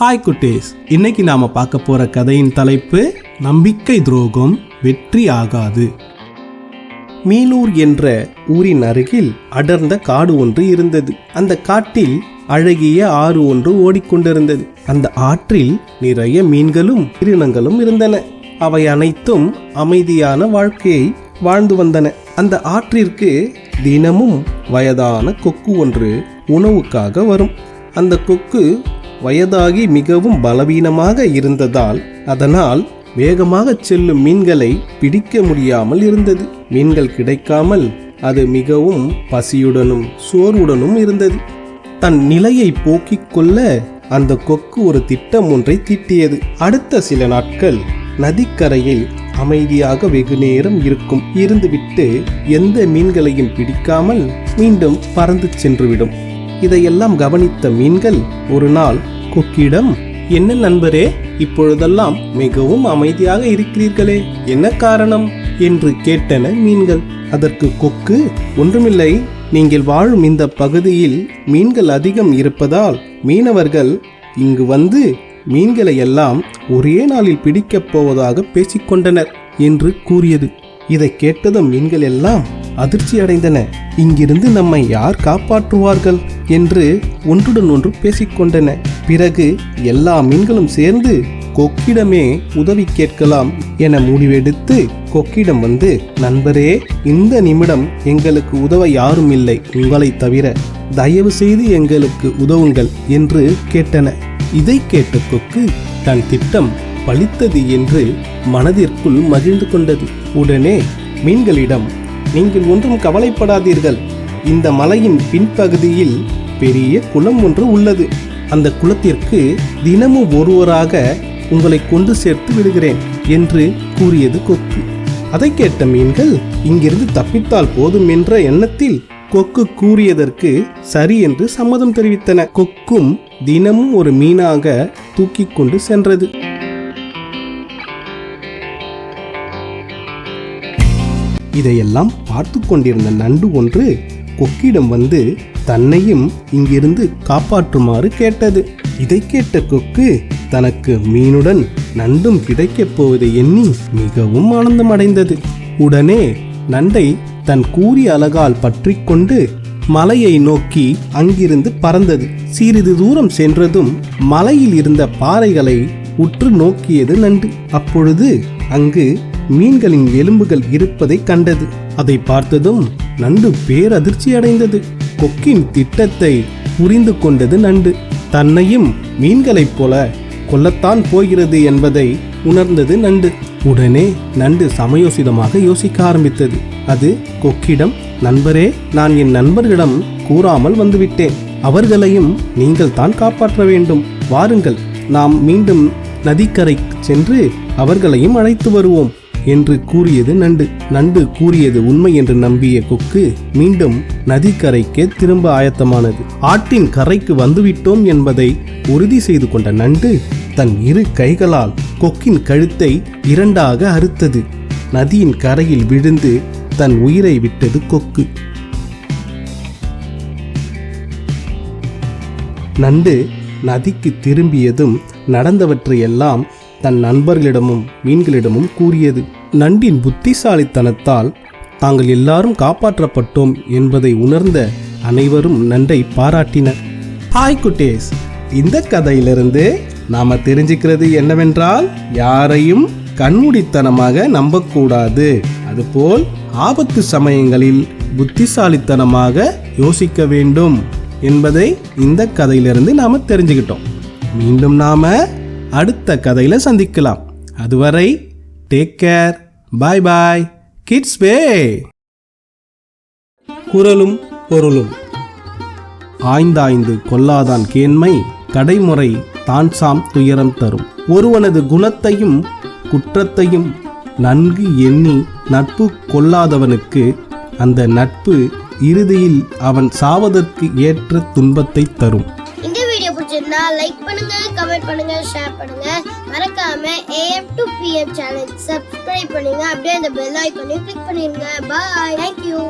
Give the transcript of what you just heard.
Hi குட்டீஸ். இன்னைக்கு நாம பார்க்க போற கதையின் தலைப்பு நம்பிக்கை துரோகம் வெற்றி ஆகாது. மீனூர் என்ற ஊரின் அருகில் அடர்ந்த காடு ஒன்று இருந்தது. அந்த காட்டில் அழகிய ஆறு ஒன்று ஓடிக்கொண்டிருந்தது. அந்த ஆற்றில் நிறைய மீன்களும் உயிரினங்களும் இருந்தன. அவை அனைத்தும் அமைதியான வாழ்க்கையை வாழ்ந்து வந்தன. அந்த ஆற்றிற்கு தினமும் வயதான கொக்கு ஒன்று உணவுக்காக வரும். அந்த கொக்கு வயதாகி மிகவும் பலவீனமாக இருந்ததால் அதனால் வேகமாக செல்லும் மீன்களை பிடிக்க முடியாமல் இருந்தது. மீன்கள் கிடைக்காமல் அது மிகவும் பசியுடனும் சோர்வுடனும் இருந்தது. தன் நிலையை போக்கிக் கொள்ள அந்த கொக்கு ஒரு திட்டம் ஒன்றை தீட்டியது. அடுத்த சில நாட்கள் நதிக்கரையில் அமைதியாக வெகு நேரம் இருக்கும். இருந்துவிட்டு எந்த மீன்களையும் பிடிக்காமல் மீண்டும் பறந்து சென்றுவிடும். இதையெல்லாம் கவனித்த மீன்கள் ஒரு நாள் கொக்கிடம் என்ன நண்பரே இப்பொழுதெல்லாம் மிகவும் அமைதியாக இருக்கிறீர்களே என்ன காரணம்? என்று கேட்டன மீன்கள். அதற்கு கொக்கு ஒன்றுமில்லை நீங்கள் வாழும் இந்த பகுதியில் மீன்கள் அதிகம் இருப்பதால் மீனவர்கள் இங்கு வந்து மீன்களை எல்லாம் ஒரே நாளில் பிடிக்கப் போவதாக பேசிக்கொண்டனர் என்று கூறியது. இதை கேட்டதும் மீன்கள் எல்லாம் அதிர்ச்சி அடைந்தன. இங்கிருந்து நம்மை யார் காப்பாற்றுவார்கள் என்று ஒன்றுடன் ஒன்று பேசிக்கொண்டன. பிறகு எல்லா மீன்களும் சேர்ந்து கொக்கிடமே உதவி கேட்கலாம் என முடிவெடுத்து கொக்கிடம் வந்து நண்பரே இந்த நிமிடம் எங்களுக்கு உதவ யாரும் இல்லை. உங்களை தவிர தயவு செய்து எங்களுக்கு உதவுங்கள் என்று கேட்டன. இதை கேட்ட கொக்கு தன் திட்டம் பலித்தது என்று மனதிற்குள் மகிழ்ந்து கொண்டது. உடனே மீன்களிடம் நீங்கள் ஒன்றும் கவலைப்படாதீர்கள். இந்த மலையின் பின்பகுதியில் பெரிய குளம் ஒன்று உள்ளது. அந்த குளத்திற்கு தினமும் ஒருவராக உங்களை கொண்டு சேர்த்து விடுகிறேன் என்று கூறியது கொக்கு. அதை கேட்ட மீன்கள் இங்கிருந்து தப்பித்தால் போதும் என்ற எண்ணத்தில் கொக்கு கூறியதற்கு சரி என்று சம்மதம் தெரிவித்தன. கொக்கும் தினமும் ஒரு மீனாக தூக்கி கொண்டு சென்றது. இதையெல்லாம் பார்த்து கொண்டிருந்த நண்டு ஒன்று கொக்கிடம் வந்து தன்னையும் இங்கிருந்து காப்பாற்றுமாறு கேட்டது. இதை கேட்ட கொக்கு தனக்கு மீனுடன் நண்டும் கிடைக்கப் போவதை எண்ணி மிகவும் ஆனந்தமடைந்தது. உடனே நண்டை தன் கூறிய அழகால் பற்றி கொண்டு மலையை நோக்கி அங்கிருந்து பறந்தது. சிறிது தூரம் சென்றதும் மலையில் இருந்த பாறைகளை உற்று நோக்கியது நண்டு. அப்பொழுது அங்கு மீன்களின் எலும்புகள் இருப்பதை கண்டது. அதை பார்த்ததும் நண்டு பேரதிர்ச்சி அடைந்தது. கொக்கின் திட்டத்தை புரிந்து கொண்டது நண்டு. தன்னையும் மீன்களைப் போல கொல்லத்தான் போகிறது என்பதை உணர்ந்தது நண்டு. உடனே நண்டு சமயோசிதமாக யோசிக்க ஆரம்பித்தது. அது கொக்கிடம் நண்பரே நான் என் நண்பர்களிடம் கூறாமல் வந்துவிட்டேன். அவர்களையும் நீங்கள் தான் காப்பாற்ற வேண்டும். வாருங்கள் நாம் மீண்டும் நதிக்கரை சென்று அவர்களையும் அழைத்து வருவோம் என்று கூறியது நண்டு. நண்டு கூறியது உண்மை என்று நம்பிய கொக்கு மீண்டும் நதிக்கரைக்கே திரும்ப ஆயத்தமானது. ஆற்றின் கரைக்கு வந்துவிட்டோம் என்பதை உறுதி செய்து கொண்ட நண்டு தன் இரு கைகளால் கொக்கின் கழுத்தை இரண்டாக அறுத்தது. நதியின் கரையில் விழுந்து தன் உயிரை விட்டது கொக்கு. நண்டு நதிக்கு திரும்பியதும் நடந்தவற்றையெல்லாம் தன் நண்பர்களிடமும் மீன்களிடமும் கூறியது. நண்டின் புத்திசாலித்தனத்தால் தாங்கள் எல்லாரும் காப்பாற்றப்பட்டோம் என்பதை உணர்ந்த அனைவரும் நண்டை பாராட்டினர். ஹாய் குட்டேஸ் இந்த கதையிலிருந்து நாம தெரிஞ்சுக்கிறது என்னவென்றால் யாரையும் கண்மூடித்தனமாக நம்பக்கூடாது. அதுபோல் ஆபத்து சமயங்களில் புத்திசாலித்தனமாக யோசிக்க வேண்டும் என்பதை இந்த கதையிலிருந்து நாம தெரிஞ்சுக்கிட்டோம். மீண்டும் நாம அடுத்த கதையில சந்திக்கலாம். அதுவரை take care bye bye kids வே குரலும் பொருளும். ஆய்ந்தாய்ந்து கொல்லாதான் கேண்மை. கடைமுறை தான் சாம் துயரம் தரும். ஒருவனது குணத்தையும் குற்றத்தையும் நன்கு எண்ணி நட்பு கொள்ளாதவனுக்கு அந்த நட்பு இறுதியில் அவன் சாவதற்கு ஏற்ற துன்பத்தை தரும். இந்த வீடியோ பிடிச்சிருந்தா லைக் பண்ணுங்க கமெண்ட் பண்ணுங்க ஷேர் பண்ணுங்க. மறக்காம AM to PM channel subscribe பண்ணுங்க. அப்படியே அந்த பெல் ஐக்கானையும் கிளிக் பண்ணிருங்க. Bye thank you